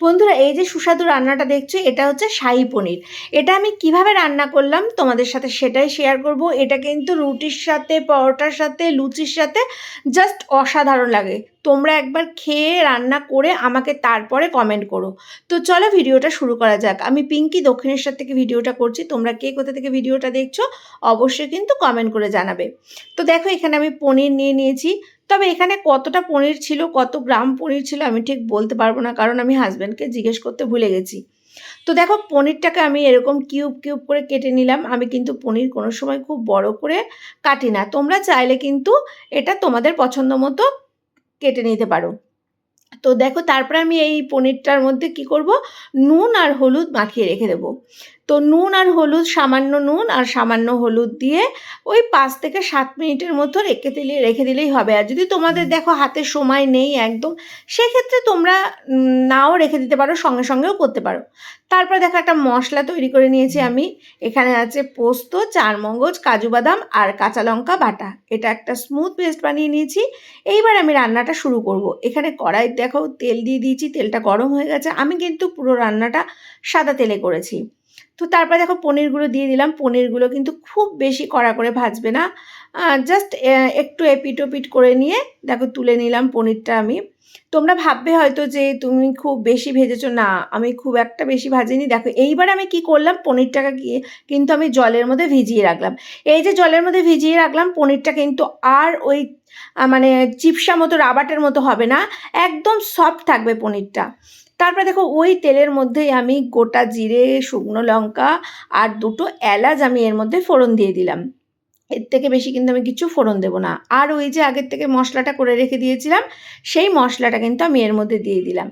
বন্ধুরা, এই যে সুস্বাদু রান্নাটা দেখছ, এটা হচ্ছে শাহি পনির। এটা আমি কীভাবে রান্না করলাম তোমাদের সাথে সেটাই শেয়ার করব। এটা কিন্তু রুটির সাথে, পরোটার সাথে, লুচির সাথে জাস্ট অসাধারণ লাগে। তোমরা একবার খেয়ে রান্না করে আমাকে তারপরে কমেন্ট করো। তো চলো ভিডিওটা শুরু করা যাক। আমি পিঙ্কি দক্ষিণেশ্বর থেকে ভিডিওটা করছি। তোমরা কে কোথা থেকে ভিডিওটা দেখছ, অবশ্যই কিন্তু কমেন্ট করে জানাবে। তো দেখো, এখানে আমি পনির নিয়ে নিয়েছি। তবে এখানে কতটা পনির ছিল, কত গ্রাম পনির ছিল আমি ঠিক বলতে পারব না, কারণ আমি হাজব্যান্ডকে জিজ্ঞেস করতে ভুলে গেছি। তো দেখো, পনিরটাকে আমি এরকম কিউব কিউব করে কেটে নিলাম। আমি কিন্তু পনির কোনো সময় খুব বড় করে কাটি না। তোমরা চাইলে কিন্তু এটা তোমাদের পছন্দ মতো কেটে নিতে পারো। তো দেখো, তারপরে আমি এই পনিরটার মধ্যে কি করব? নুন আর হলুদ মাখিয়ে রেখে দেবো। তো নুন আর হলুদ সামান্য নুন আর সামান্য হলুদ দিয়ে ওই পাঁচ থেকে সাত মিনিটের মতো রেখে দিলে রেখে দিলেই হবে। আর যদি তোমাদের দেখো হাতে সময় নেই একদম সেক্ষেত্রে তোমরা নাও রেখে দিতে পারো সঙ্গে সঙ্গেও করতে পারো। তারপর দেখো একটা মশলা তৈরি করে নিয়েছি আমি। এখানে আছে পোস্ত চারমগজ কাজু বাদাম আর কাঁচা লঙ্কা বাটা। এটা একটা স্মুথ পেস্ট বানিয়ে নিয়েছি। এইবার আমি রান্নাটা শুরু করব। এখানে কড়াই দেখো তেল দিয়ে দিয়েছি তেলটা গরম হয়ে গেছে। আমি কিন্তু পুরো রান্নাটা সাদা তেলে করেছি। তো তারপরে দেখো পনিরগুলো দিয়ে দিলাম। পনিরগুলো কিন্তু খুব বেশি কড়া করে ভাজবে না। জাস্ট একটু এপিট ওপিট করে নিয়ে দেখো তুলে নিলাম পনিরটা আমি। তোমরা ভাববে হয়তো যে তুমি খুব বেশি ভেজেছো। না, আমি খুব একটা বেশি ভাজিনি। দেখো এইবার আমি কি করলাম? পনিরটাকে কিন্তু আমি জলের মধ্যে ভিজিয়ে রাখলাম। এই যে জলের মধ্যে ভিজিয়ে রাখলাম, পনিরটা কিন্তু আর ওই মানে চিপসা মতো রাবাটের মতো হবে না। একদম সফট থাকবে পনিরটা। তারপরে দেখো ওই তেলের মধ্যেই আমি গোটা জিরে, শুকনো লঙ্কা আর দুটো এলাচ আমি এর মধ্যে ফোড়ন দিয়ে দিলাম। এর থেকে বেশি কিন্তু আমি কিছু ফোড়ন দেবো না। আর ওই যে আগের থেকে মশলাটা করে রেখে দিয়েছিলাম, সেই মশলাটা কিন্তু আমি এর মধ্যে দিয়ে দিলাম।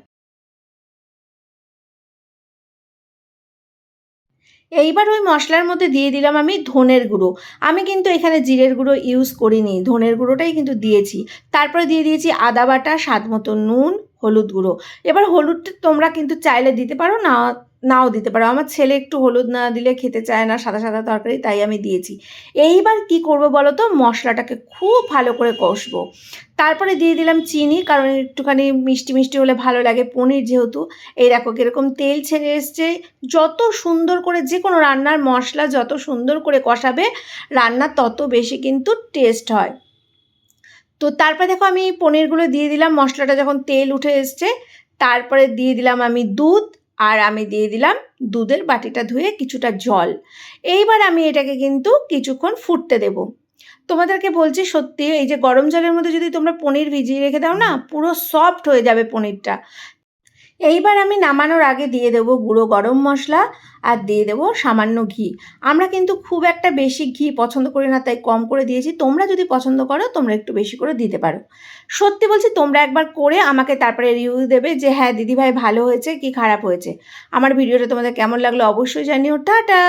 এইবার ওই মশলার মধ্যে দিয়ে দিলাম আমি ধনের গুঁড়ো। আমি কিন্তু এখানে জিরের গুঁড়ো ইউজ করিনি, ধনের গুঁড়োটাই কিন্তু দিয়েছি। তারপরে দিয়ে দিয়েছি আদা বাটা, স্বাদ মতো নুন, হলুদ গুঁড়ো। এবার হলুদটা তোমরা কিন্তু চাইলে দিতে পারো, না নাও দিতে পারো। আমার ছেলে একটু হলুদ না দিলে খেতে চায় না, সাদা সাদা তরকারি, তাই আমি দিয়েছি। এইবার কি করব বলো তো? মশলাটাকে খুব ভালো করে কষবো। তারপরে দিয়ে দিলাম চিনি, কারণ একটুখানি মিষ্টি মিষ্টি হলে ভালো লাগে। পনির যেহেতু, এই দেখো কীরকম তেল ছেড়ে এসছে। যত সুন্দর করে যে কোনো রান্নার মশলা যত সুন্দর করে কষাবে, রান্না তত বেশি কিন্তু টেস্ট হয়। তো তারপরে দেখো আমি পনিরগুলো দিয়ে দিলাম। মশলাটা যখন তেল উঠে এসছে, তারপরে দিয়ে দিলাম আমি দুধ আর আমি দিয়ে দিলাম দুধের বাটিটা ধুয়ে কিছুটা জল। এইবার আমি এটাকে কিন্তু কিছুক্ষণ ফুটতে দেব। তোমাদেরকে বলছি সত্যি, এই যে গরম জলের মধ্যে যদি তোমরা পনির ভিজিয়ে রেখে দাও না, পুরো সফট হয়ে যাবে পনিরটা। এইবার আমি নামানোর আগে দিয়ে দেবো গুঁড়ো গরম মশলা আর দিয়ে দেবো সামান্য ঘি। আমরা কিন্তু খুব একটা বেশি ঘি পছন্দ করি না, তাই কম করে দিয়েছি। তোমরা যদি পছন্দ করো, তোমরা একটু বেশি করে দিতে পারো। সত্যি বলছি, তোমরা একবার করে আমাকে তারপরে রিভিউ দেবে যে হ্যাঁ দিদিভাই ভালো হয়েছে কি খারাপ হয়েছে। আমার ভিডিওটা তোমাদের কেমন লাগল অবশ্যই জানিও। টাটা!